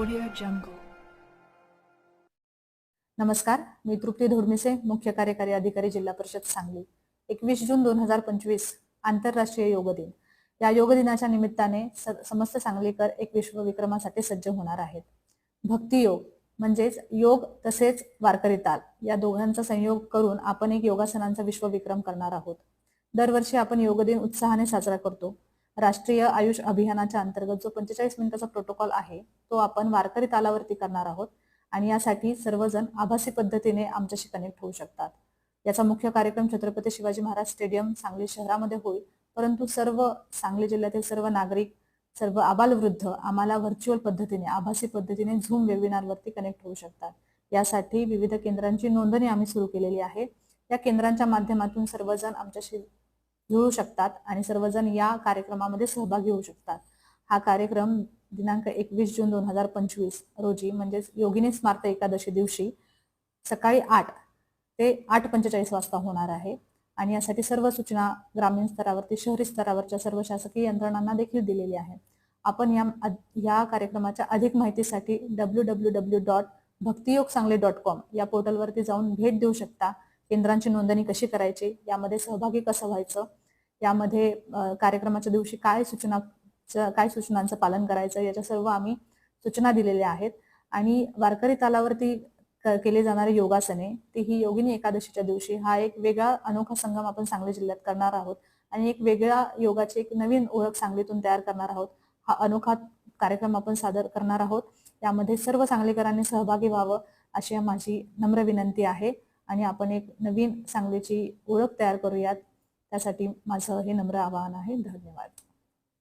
Audio जंगल नमस्कार मी तृप्ती धोडमिसे मुख्य कार्यकारी अधिकारी जिल्हा परिषद सांगली. एकवीस जून दोन हजार पंचवीस आंतरराष्ट्रीय योग दिन. या योग दिनाच्या निमित्ताने समस्त सांगलीकर एक विश्वविक्रमासाठी सज्ज होणार आहेत. भक्तियोग म्हणजेच योग तसेच वारकरी ताल या दोघांचा संयोग करून आपण एक योगासनांचा विश्वविक्रम करणार आहोत. दरवर्षी आपण योग दिन उत्साहाने साजरा करतो. राष्ट्रीय आयुष अभियानाच्या अंतर्गत जो पंचेचाळीस मिनिटाचा प्रोटोकॉल आहे तो आपण वारकरी तालावरती करणार आहोत आणि यासाठी सर्वजण आभासी पद्धतीने आमच्याशी कनेक्ट होऊ शकतात. याचा मुख्य कार्यक्रम छत्रपती शिवाजी महाराज स्टेडियम सांगली शहरामध्ये होईल परंतु सर्व सांगली जिल्ह्यातील सर्व नागरिक सर्व आबालवृद्ध आम्हाला व्हर्च्युअल पद्धतीने आभासी पद्धतीने झूम वेबिनारवरती कनेक्ट होऊ शकतात. यासाठी विविध केंद्रांची नोंदणी आम्ही सुरू केलेली आहे. या केंद्रांच्या माध्यमातून सर्वजण आमच्याशी जुळू शकतात आणि सर्वजण या कार्यक्रमामध्ये सहभागी होऊ शकतात. हा कार्यक्रम दिनांक एकवीस जून दोन हजार पंचवीस रोजी म्हणजेच योगिनी स्मार्त एकादशी दिवशी सकाळी आठ ते आठ पंचेचाळीस वाजता होणार आहे. आणि यासाठी सर्व सूचना ग्रामीण स्तरावरती शहरी स्तरावरच्या सर्व शासकीय यंत्रणांना देखील दिलेली आहे. आपण या या कार्यक्रमाच्या अधिक माहितीसाठी W W W dot Bhaktiyog Sangli dot com या पोर्टलवरती जाऊन भेट देऊ शकता. केंद्रांची नोंदणी कशी करायची? यामध्ये सहभागी कसं व्हायचं? यामध्ये कार्यक्रमाच्या दिवशी काय सूचना काय सूचनांचं पालन करायचं याच्या सर्व आम्ही सूचना दिलेल्या आहेत. आणि वारकरी तालावरती क- जाणारे जाणारी योगासने ती ही योगिनी एकादशीच्या दिवशी हा एक वेगळा अनोखा संगम आपण सांगली जिल्ह्यात करणार आहोत. आणि एक वेगळ्या योगाची एक नवीन ओळख सांगलीतून तयार करणार आहोत. हा अनोखा कार्यक्रम आपण सादर करणार आहोत. यामध्ये सर्व सांगलीकरांनी सहभागी व्हावं अशी माझी नम्र विनंती आहे. आणि आपण एक नवीन सांगलीची ओळख तयार करूयात. त्यासाठी माझं हे नम्र आवाहन आहे. धन्यवाद.